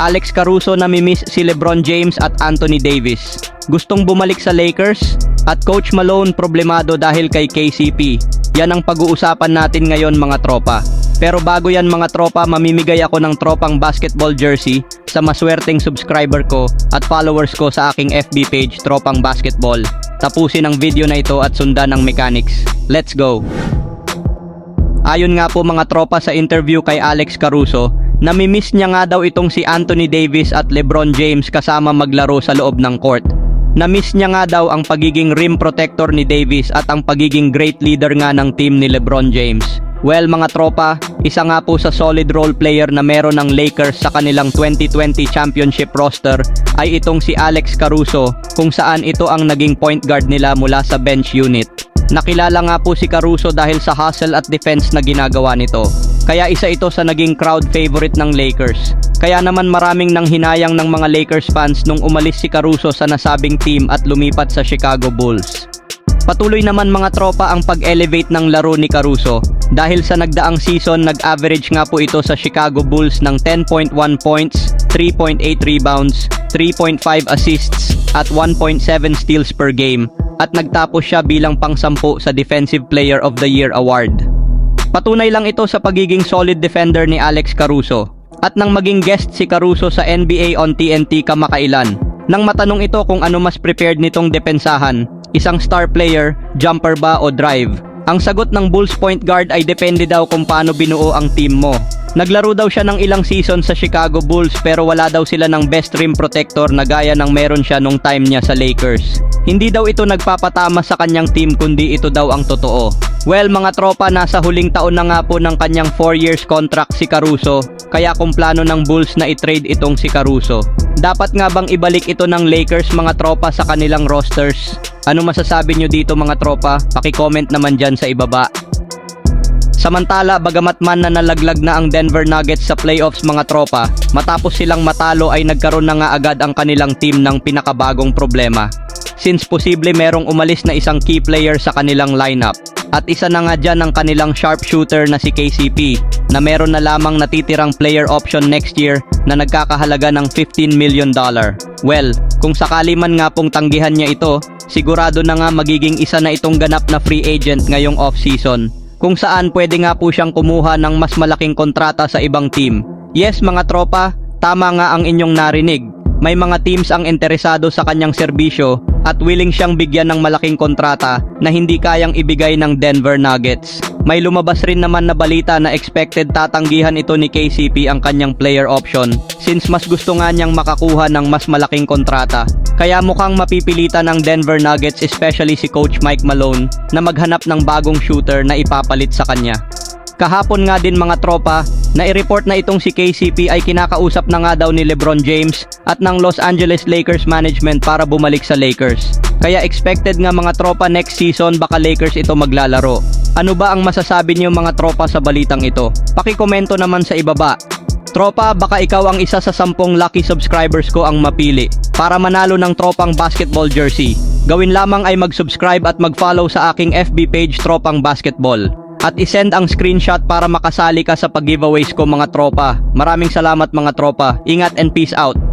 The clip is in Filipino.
Alex Caruso namimiss si LeBron James at Anthony Davis. Gustong bumalik sa Lakers? At Coach Malone problemado dahil kay KCP. Yan ang pag-uusapan natin ngayon mga tropa. Pero bago yan mga tropa, mamimigay ako ng tropang basketball jersey sa maswerteng subscriber ko at followers ko sa aking FB page Tropang Basketball. Tapusin ang video na ito at sundan ang mechanics. Let's go! Ayon nga po mga tropa sa interview kay Alex Caruso, namimiss niya nga daw itong si Anthony Davis at LeBron James kasama maglaro sa loob ng court. Namiss niya nga daw ang pagiging rim protector ni Davis at ang pagiging great leader nga ng team ni LeBron James. Well mga tropa, isa nga po sa solid role player na meron ng Lakers sa kanilang 2020 championship roster ay itong si Alex Caruso kung saan ito ang naging point guard nila mula sa bench unit. Nakilala nga po si Caruso dahil sa hustle at defense na ginagawa nito. Kaya isa ito sa naging crowd favorite ng Lakers. Kaya naman maraming nang hinayang ng mga Lakers fans nung umalis si Caruso sa nasabing team at lumipat sa Chicago Bulls. Patuloy naman mga tropa ang pag-elevate ng laro ni Caruso dahil sa nagdaang season nag-average nga po ito sa Chicago Bulls ng 10.1 points, 3.8 rebounds, 3.5 assists at 1.7 steals per game at nagtapos siya bilang pang-sampu sa Defensive Player of the Year award. Patunay lang ito sa pagiging solid defender ni Alex Caruso. At nang maging guest si Caruso sa NBA on TNT kamakailan, nang matanong ito kung ano mas prepared nitong depensahan, isang star player, jumper ba o drive, ang sagot ng Bulls point guard ay depende daw kung paano binuo ang team mo. Naglaro daw siya ng ilang season sa Chicago Bulls pero wala daw sila ng best rim protector na gaya ng meron siya nung time niya sa Lakers. Hindi daw ito nagpapatama sa kanyang team kundi ito daw ang totoo. Well mga tropa, nasa huling taon na nga po ng kanyang 4 years contract si Caruso, kaya kung plano ng Bulls na i-trade itong si Caruso. Dapat nga bang ibalik ito ng Lakers mga tropa sa kanilang rosters? Ano masasabi nyo dito mga tropa? Paki-comment naman dyan sa ibaba. Samantala, bagamat man na nalaglag na ang Denver Nuggets sa playoffs mga tropa, matapos silang matalo ay nagkaroon na nga agad ang kanilang team ng pinakabagong problema. Since posible merong umalis na isang key player sa kanilang lineup. At isa na nga dyan ang kanilang sharpshooter na si KCP na meron na lamang natitirang player option next year na nagkakahalaga ng 15 million dollar. Well, kung sakali man nga pong tanggihan niya ito, sigurado na nga magiging isa na itong ganap na free agent ngayong off-season kung saan pwede nga po siyang kumuha ng mas malaking kontrata sa ibang team. Yes mga tropa, tama nga ang inyong narinig. May mga teams ang interesado sa kanyang serbisyo at willing siyang bigyan ng malaking kontrata na hindi kayang ibigay ng Denver Nuggets. May lumabas rin naman na balita na expected tatanggihan ito ni KCP ang kanyang player option since mas gusto nga niyang makakuha ng mas malaking kontrata. Kaya mukhang mapipilitan ng Denver Nuggets especially si Coach Mike Malone na maghanap ng bagong shooter na ipapalit sa kanya. Kahapon nga din mga tropa, na i-report na itong si KCP ay kinakausap na nga daw ni LeBron James at ng Los Angeles Lakers management para bumalik sa Lakers. Kaya expected nga mga tropa next season baka Lakers ito maglalaro. Ano ba ang masasabi niyo mga tropa sa balitang ito? Pakikomento naman sa ibaba. Tropa, baka ikaw ang isa sa sampung lucky subscribers ko ang mapili para manalo ng tropang basketball jersey. Gawin lamang ay mag-subscribe at mag-follow sa aking FB page Tropang Basketball. At isend ang screenshot para makasali ka sa pag-giveaways ko mga tropa. Maraming salamat mga tropa. Ingat and peace out.